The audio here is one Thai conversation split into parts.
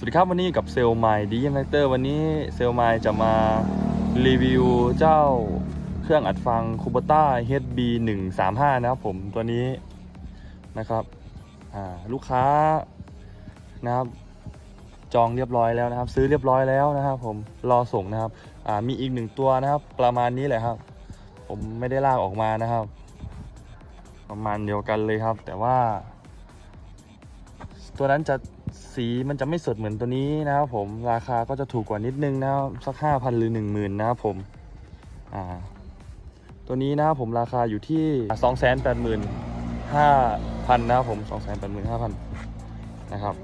สวัสดีครับวันนี้กับเซลไมด์ดีเอ็มแฟกเตอร์วันนี้เซลไมจะมารีวิวเจ้าเครื่องอัดฟัง k u b o t a HB 1 3 5นะครับผมตัวนี้นะครับอ่าลูกค้านะครับ จองเรียบร้อยแล้วนะครับ ซื้อเรียบร้อยแล้วนะครับ ผมรอส่งนะครับอ่ามีอีกหนึ่งตัวนะครับ ประมาณนี้แหละครับ ผมไม่ได้ลากออกมานะครับ ประมาณเดียวกันเลยครับ แต่ว่า ตัวนั้นจะ สีมันจะไม่สดเหมือนตัวนี้นะครับผมราคาก็จะถูกกว่านิดนึงนะสักห้าพันหรือหนึ่งหมื่นนะครับผมอ่าตัวนี้นะครับผมราคาอยู่ที่สองแสนแปดหมื่นห้าพันนะครับผมสองแสนแปดหมื่นห้าพันนะครับ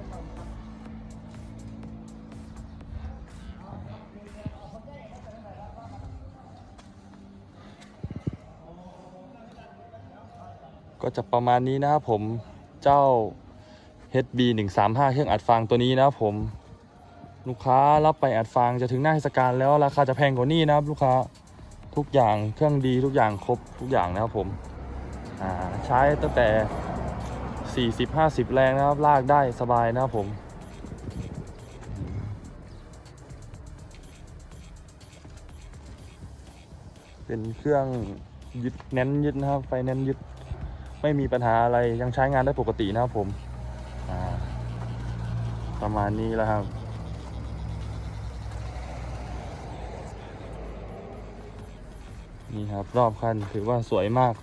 ก็จะประมาณนี้นะครับผมเจ้า HB 1 3 5เครื่องอัดฟางตัวนี้นะครับผมลูกค้ารับไปอัดฟางจะถึงหน้าเทศกาลแล้วราคาจะแพงกว่านี้นะครับลูกค้าทุกอย่างเครื่องดีทุกอย่างครบทุกอย่างนะครับผมใช้ตั้งแต่ 40 50 แรงนะครับลากได้สบายนะครับผมเป็นเครื่องยึดแน่นยึดนะครับ ไฟแน่นยึดไม่มีปัญหาอะไรยังใช้งานได้ปกตินะครับผม ประมาณนี้แล้วครับ นี่ครับรอบคันถือว่าสวยมาก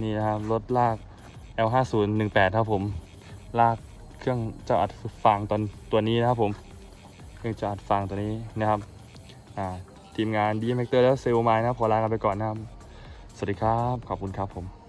นี่นะครับรถลาก L5018 ครับผม ลากเครื่องเจ้าอัดฟางตอนตัวนี้นะครับผม เครื่องเจ้าอัดฟางตัวนี้นะครับทีมงานดีแม็กเตอร์และเซลล์ไมนะครับขอลากันไปก่อนนะครับ สวัสดีครับ ขอบคุณครับผม